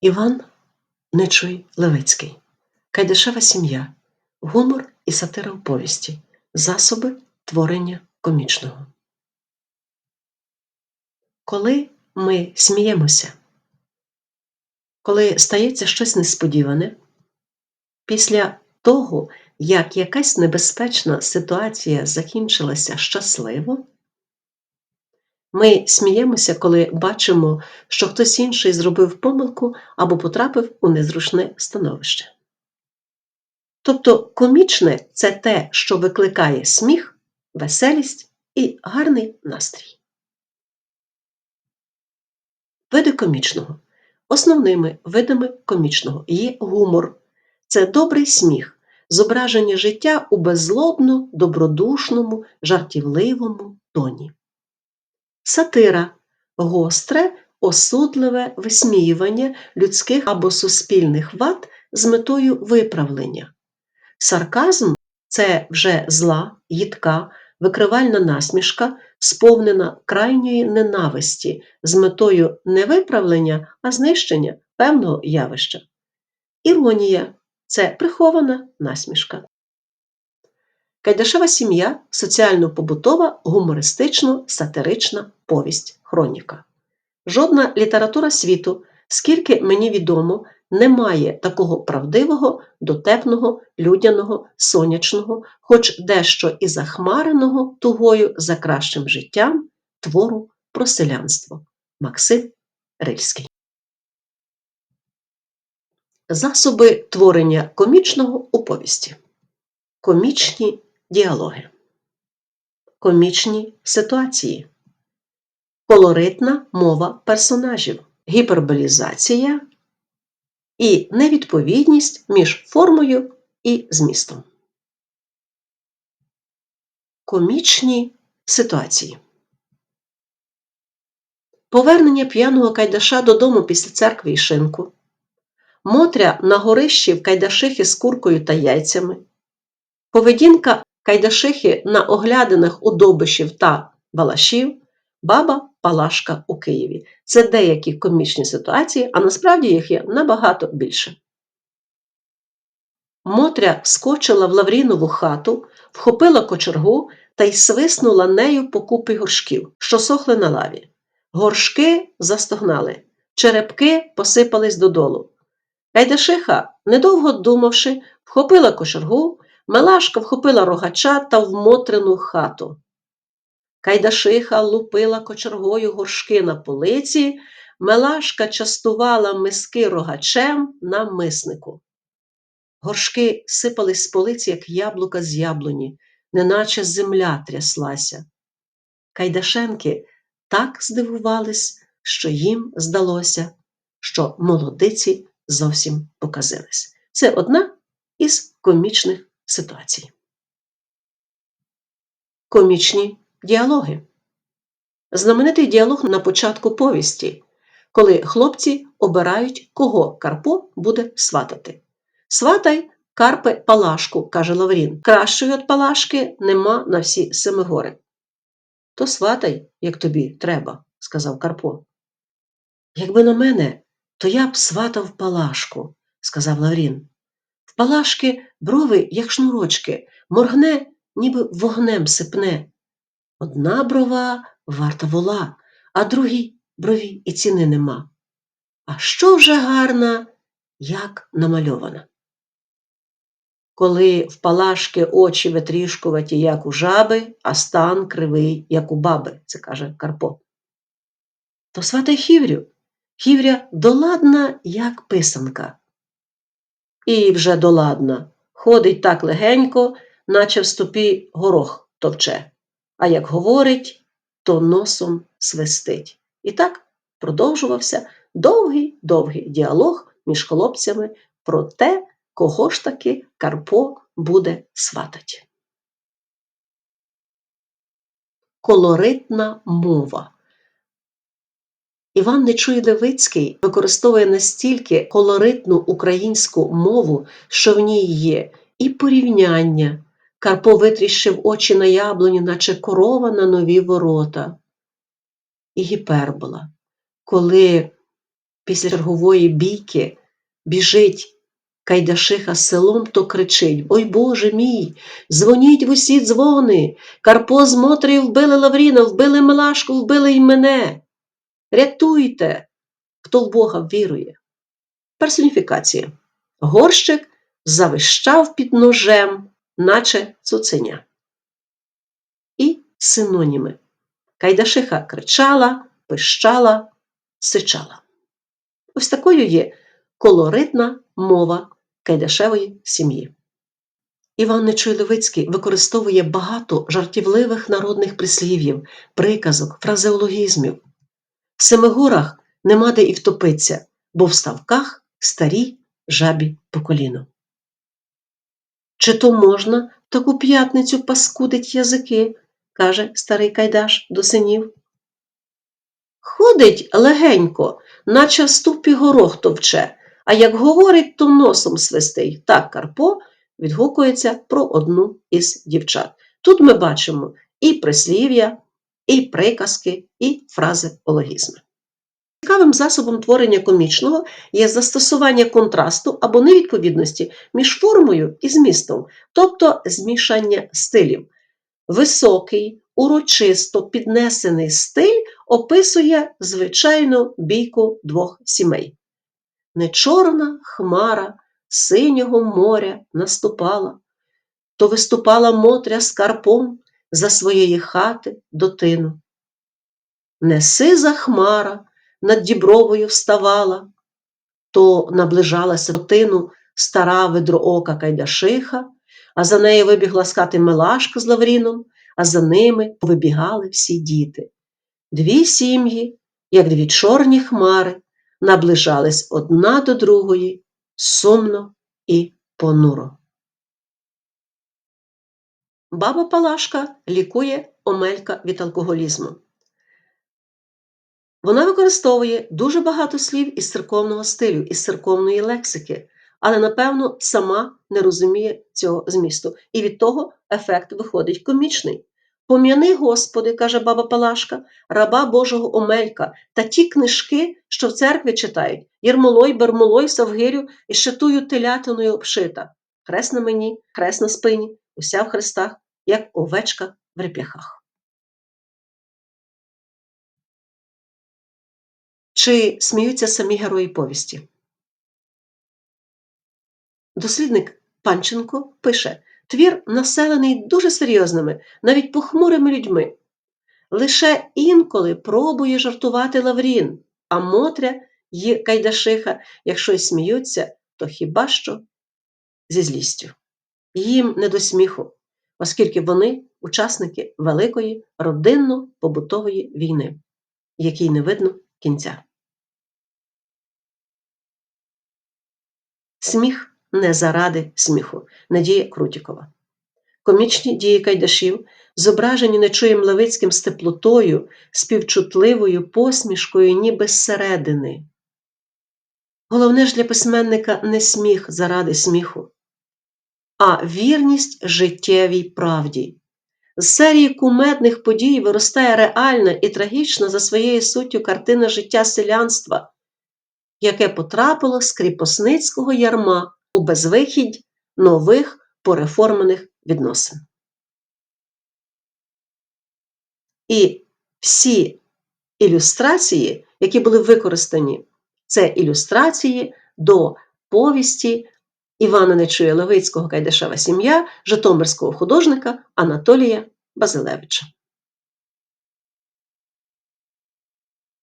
Іван Нечуй Левицький. Кайдашева сім'я. Гумор і сатира в повісті. Засоби творення комічного. Коли ми сміємося, коли стається щось несподіване, після того, як якась небезпечна ситуація закінчилася щасливо, ми сміємося, коли бачимо, що хтось інший зробив помилку або потрапив у незручне становище. Тобто комічне це те, що викликає сміх, веселість і гарний настрій. Види комічного. Основними видами комічного є гумор. Це добрий сміх, зображення життя у беззлобно, добродушному, жартівливому тоні. Сатира гостре, осудливе висміювання людських або суспільних вад з метою виправлення. Сарказм це вже зла, їдка, викривальна насмішка, сповнена крайньої ненависті з метою не виправлення, а знищення певного явища. Іронія це прихована насмішка. Кайдашева сім'я соціально-побутова, гумористично-сатирична повість хроніка. Жодна література світу, скільки мені відомо, не має такого правдивого, дотепного, людяного, сонячного, хоч дещо і захмареного тугою за кращим життям твору про селянство. Максим Рильський. Засоби творення комічного у повісті. Комічні діалоги. Комічні ситуації. Колоритна мова персонажів. Гіперболізація і невідповідність між формою і змістом. Комічні ситуації. Повернення п'яного Кайдаша додому після церкви і шинку. Мотря на горищі в Кайдашихи з куркою та яйцями. Поведінка Кайдашихи на оглядинах у Добишів та Балашів. Баба Палашка у Києві. Це деякі комічні ситуації, а насправді їх є набагато більше. Мотря скочила в Лаврінову хату, вхопила кочергу та й свиснула нею по купі горшків, що сохли на лаві. Горшки застогнали, черепки посипались додолу. Кайдашиха, недовго думавши, вхопила кочергу, Мелашка вхопила рогача та в Мотрину хату. Кайдашиха лупила кочергою горшки на полиці, Мелашка частувала миски рогачем на миснику. Горшки сипались з полиці, як яблука з яблуні, неначе земля тряслася. Кайдашенки так здивувались, що їм здалося, що молодиці зовсім показились. Це одна із комічних ситуацій. Комічні Діалоги. Знаменитий діалог на початку повісті, коли хлопці обирають, кого Карпо буде сватати. Сватай Карпе Палашку, каже Лаврін. Кращої от Палашки нема на всі Семигори. То сватай, як тобі треба, сказав Карпо. Якби на мене, то я б сватав Палашку, сказав Лаврін. Палашки брови, як шнурочки, моргне, ніби вогнем сипне. Одна брова варта вола, а другій брові і ціни нема. А що вже гарна, як намальована. Коли в палашки очі витрішкуваті, як у жаби, а стан кривий, як у баби, це каже Карпо. То сватай хіврю, хівря доладна, як писанка. І вже доладна, ходить так легенько, наче в стопі горох товче а як говорить, то носом свистить. І так продовжувався довгий довгий діалог між хлопцями про те, кого ж таки Карпо буде сватать. Колоритна мова. Іван Нечуй Левицький використовує настільки колоритну українську мову, що в ній є і порівняння, Карпо витріщив очі на яблуні, наче корова на нові ворота. І гіпербола. Коли після чергової бійки біжить Кайдашиха селом, то кричить Ой Боже мій, дзвоніть в усі дзвони. Карпо з Мотрію вбили Лавріна, вбили Милашку, вбили й мене. Рятуйте, хто в Бога вірує. Персоніфікація. Горщик завищав під ножем, наче цуценя. І синоніми. Кайдашиха кричала, пищала, сичала. Ось такою є колоритна мова Кайдашевої сім'ї. Іван Нечуй-Левицький використовує багато жартівливих народних прислів'їв, приказок, фразеологізмів. В Семигорах нема де і втопиться, бо в ставках старі жабі по коліно. Чи то можна таку п'ятницю паскудить язики, каже старий Кайдаш до синів. Ходить легенько, наче ступі горох товче, а як говорить, то носом свистить. Так Карпо відгукується про одну із дівчат. Тут ми бачимо і прислів'я, і приказки, і фразеологізми. Цікавим засобом творення комічного є застосування контрасту або невідповідності між формою і змістом, тобто змішання стилів. Високий, урочисто піднесений стиль описує звичайну бійку двох сімей. Не чорна хмара синього моря наступала, то виступала Мотря з карпом за своєї хати дотину. Не сиза хмара над дібровою вставала, то наближалася до тину стара ведроока Кайдашиха, а за нею вибігла з хати Милашка з Лавріном, а за ними вибігали всі діти. Дві сім'ї, як дві чорні хмари, наближались одна до другої сумно і понуро. Баба Палашка лікує омелька від алкоголізму. Вона використовує дуже багато слів із церковного стилю, із церковної лексики, але, напевно, сама не розуміє цього змісту. І від того ефект виходить комічний. Пом'яни, Господи, каже баба Палашка, раба Божого Омелька, та ті книжки, що в церкві читають Єрмолой, Бермолой, Савгирю і щитую телятиною обшита. Хрест на мені, хрест на спині, уся в хрестах, як овечка в реп'яхах. Чи сміються самі герої повісті? Дослідник Панченко пише твір населений дуже серйозними, навіть похмурими людьми. Лише інколи пробує жартувати Лаврін, а Мотря й Кайдашиха, якщо й сміються, то хіба що зі злістю. Їм не до сміху, оскільки вони учасники великої родинно-побутової війни, якій не видно кінця. Сміх не заради сміху. Надія Крутікова. Комічні дії Кайдашів, зображені Нечуєм Левицьким з теплотою, співчутливою посмішкою, ніби зсередини. Головне ж для письменника не сміх заради сміху, а вірність життєвій правді. З серії кумедних подій виростає реальна і трагічна за своєю суттю картина життя селянства, яке потрапило з кріпосницького ярма у безвихідь нових пореформених відносин. І всі ілюстрації, які були використані, це ілюстрації до повісті Івана Нечуя Левицького Кайдашева сім'я Житомирського художника Анатолія Базилевича.